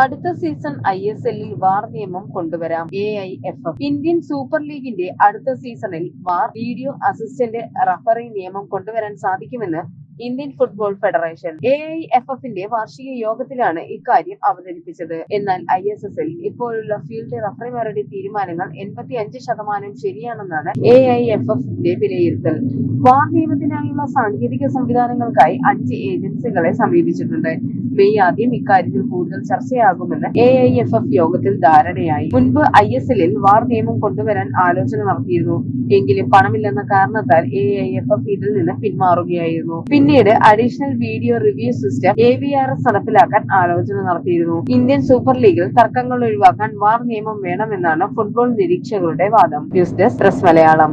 അടുത്ത season I S എല്ലിൽ VAR നിയമം കൊണ്ടുവരാം. A I F F Indian super ലീഗിന്റെ അടുത്ത സീസണിൽ വാർ വീഡിയോ അസിസ്റ്റന്റ് റഫറി നിയമം കൊണ്ടുവരാൻ സാധിക്കുമെന്ന് Indian football federation A I F എഫിന്റെ വാർഷിക യോഗത്തിലാണ് ഇക്കാര്യം അവതരിപ്പിച്ചത്. എന്നാൽ ഐ എസ് എസ് എൽ ഇപ്പോഴുള്ള ഫീൽഡ് റഫറിമാരുടെ തീരുമാനങ്ങൾ എൺപത്തി അഞ്ച് ശതമാനം ശരിയാണെന്നാണ് എ ഐ എഫ് എഫിന്റെ വിലയിരുത്തൽ. വാർ നിയമത്തിനായുള്ള സാങ്കേതിക സംവിധാനങ്ങൾക്കായി അഞ്ച് ഏജൻസികളെ സമീപിച്ചിട്ടുണ്ട്. മെയ് ആദ്യം ഇക്കാര്യത്തിൽ കൂടുതൽ ചർച്ചയാകുമെന്ന് എ ഐ എഫ് എഫ് യോഗത്തിൽ ധാരണയായി. മുൻപ് ഐ എസ് എല്ലിൽ വാർ നിയമം കൊണ്ടുവരാൻ ആലോചന നടത്തിയിരുന്നു. എങ്കിലും പണമില്ലെന്ന കാരണത്താൽ എ ഐ എഫ് എഫ് ഇതിൽ നിന്ന് പിന്മാറുകയായിരുന്നു. പിന്നീട് additional video review system A V R S നടപ്പിലാക്കാൻ ആലോചന നടത്തിയിരുന്നു. ഇന്ത്യൻ സൂപ്പർ ലീഗിൽ തർക്കങ്ങൾ ഒഴിവാക്കാൻ വാർ നിയമം വേണമെന്നാണ് ഫുട്ബോൾ നിരീക്ഷകരുടെ വാദം. News desk press Malayalam.